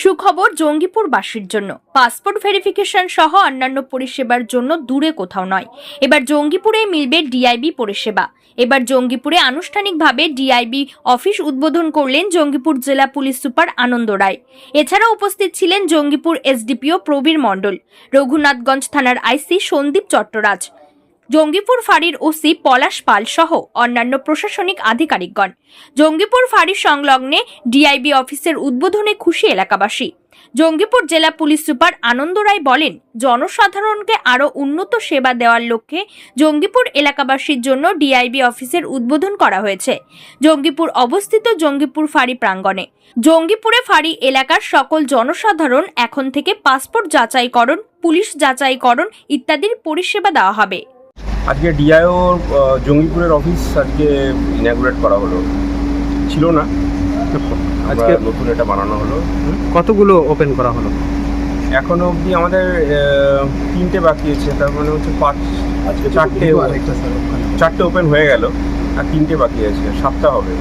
সুখবর জঙ্গিপুরবাসীর জন্য। Passport verification সহ অন্যান্য পরিষেবার জন্য দূরে কোথাও নয়। এবার জঙ্গিপুরে মিলবে ডিআইবি পরিষেবা। এবার জঙ্গিপুরে আনুষ্ঠানিকভাবে ডিআইবি অফিস উদ্বোধন করলেন জঙ্গিপুর জেলা পুলিশ সুপার আনন্দ রায়। এছাড়া উপস্থিত ছিলেন জঙ্গিপুর এসডিপিও প্রবীর মণ্ডল। রঘুনাথগঞ্জ থানার আইসি সন্দীপ চট্টরাজ। জঙ্গিপুর ফাঁড়ির ওসি পলাশ পাল সহ অন্যান্য প্রশাসনিক আধিকারিকগণ। জঙ্গিপুর ফাঁড়ি সংলগ্নে ডিআইবি অফিসের উদ্বোধনে খুশি এলাকাবাসী। জঙ্গিপুর জেলা পুলিশ সুপার আনন্দ রায় বলেন, জনসাধারণকে আরও উন্নত সেবা দেওয়ার লক্ষ্যে জঙ্গিপুর এলাকাবাসীর জন্য ডিআইবি অফিসের উদ্বোধন করা হয়েছে। জঙ্গিপুর অবস্থিত জঙ্গিপুর ফাঁড়ি প্রাঙ্গণে। জঙ্গিপুরে ফাঁড়ি এলাকার সকল জনসাধারণ এখন থেকে পাসপোর্ট যাচাইকরণ, পুলিশ যাচাইকরণ ইত্যাদির পরিষেবা দেওয়া হবে। আজকে ডিআইও জঙ্গিপুরের অফিস আজকে ইনাগুরেট করা হলো। ছিল না। আজকে নতুন এটা বানানো হলো। কতগুলো ওপেন করা হলো? এখনও অবধি আমাদের তিনটে বাকি আছে। তার মানে হচ্ছে পাঁচ আজকে চারটে চারটে ওপেন হয়ে গেল আর তিনটে বাকি আছে। সাতটা হবে।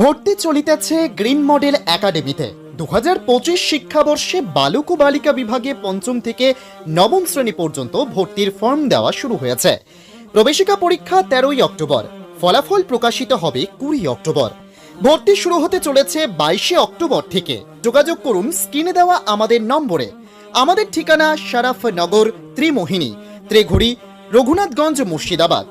ভর্তি চলিতেছে গ্রিন মডেল একাডেমিতে। দু হাজার পঁচিশ শিক্ষাবর্ষে বালক ও বালিকা বিভাগে পঞ্চম থেকে নবম শ্রেণি পর্যন্ত ভর্তির ফর্ম দেওয়া শুরু হয়েছে। প্রবেশিকা পরীক্ষা তেরোই অক্টোবর। ফলাফল প্রকাশিত হবে কুড়ি অক্টোবর। ভর্তি শুরু হতে চলেছে বাইশে অক্টোবর থেকে। যোগাযোগ করুন, স্ক্রিনে দেওয়া আমাদের নম্বরে। আমাদের ঠিকানা শারাফ নগর ত্রিমোহিনী, ত্রিঘুড়ি, রঘুনাথগঞ্জ, মুর্শিদাবাদ।